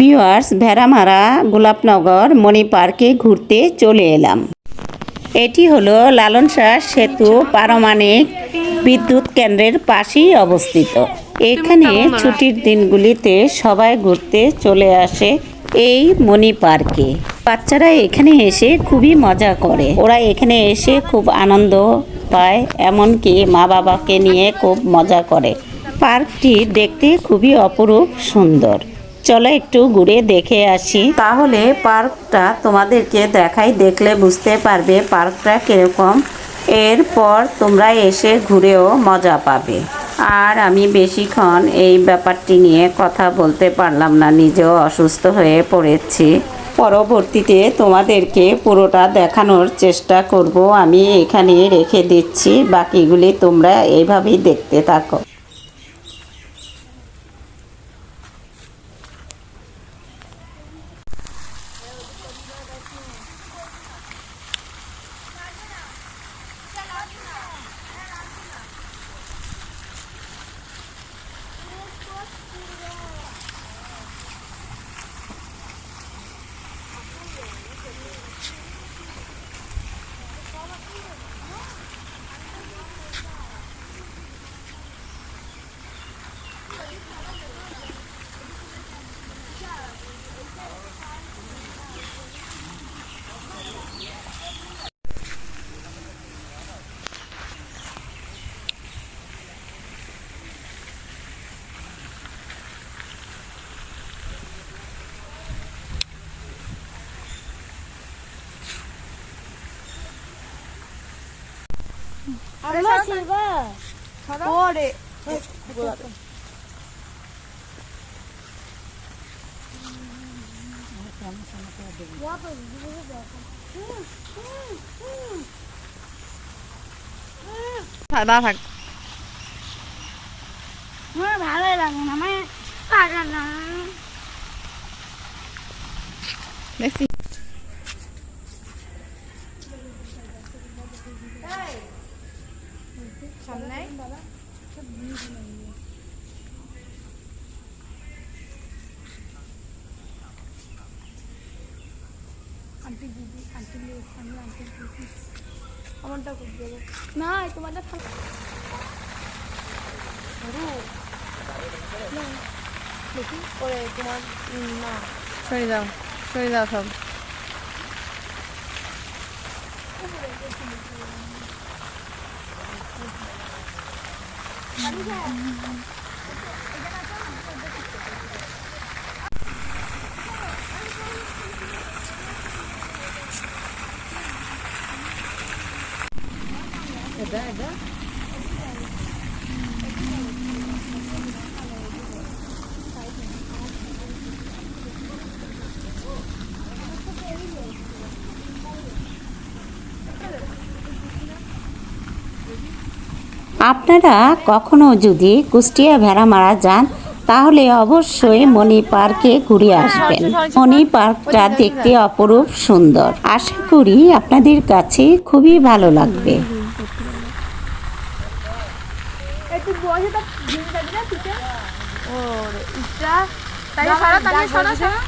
বিওয়ার্স ভেড়ামারা, গোলাপনগর মণি পার্কে ঘুরতে চলে এলাম। এটি হলো লালন শাহ সেতু পারমাণিক বিদ্যুৎ কেন্দ্রের পাশেই অবস্থিত। এখানে ছুটির দিনগুলিতে সবাই ঘুরতে চলে আসে এই মণি পার্কে বাচ্চারা এখানে এসে খুবই মজা করে। ওরা এখানে এসে খুব আনন্দ পায়, এমনকি মা বাবাকে নিয়ে খুব মজা করে। পার্কটি দেখতে খুবই অপরূপ সুন্দর। চলো একটু ঘুরে দেখে আসি। তাহলে পার্কটা তোমাদেরকে দেখাই, দেখলে বুঝতে পারবে পার্কটা কীরকম। এরপর তোমরা এসে ঘুরেও মজা পাবে। আর আমি বেশিক্ষণ এই ব্যাপারটি নিয়ে কথা বলতে পারলাম না, নিজেও অসুস্থ হয়ে পড়েছি। পরবর্তীতে তোমাদেরকে পুরোটা দেখানোর চেষ্টা করব। আমি এখানে রেখে দিচ্ছি, বাকিগুলি তোমরা এইভাবেই দেখতে থাকো। Alma Silva. Ore. Thả ra thằng. Nó thả đây là nó mới Thả ra là Let's see 닭. আমার ভালো লাগে না আমার পারে না দেখছি না তোমাদের ভালো দেখি পরে তোমার না। সরে যাও সরে যাও সব। আপনারা কখনো যদি কুষ্টিয়া ভেড়া মারা যান তাহলে অবশ্যই মণি পার্কে ঘুরে আসবেন। মণি পার্কটা দেখতে অপরূপ সুন্দর। আশা করি আপনাদের কাছে খুবই ভালো লাগবে। একটু বসে তো ঘুরে যাবি না পিঠে ওরে ইচ্ছা। তাই সরা তাই সরা সরা।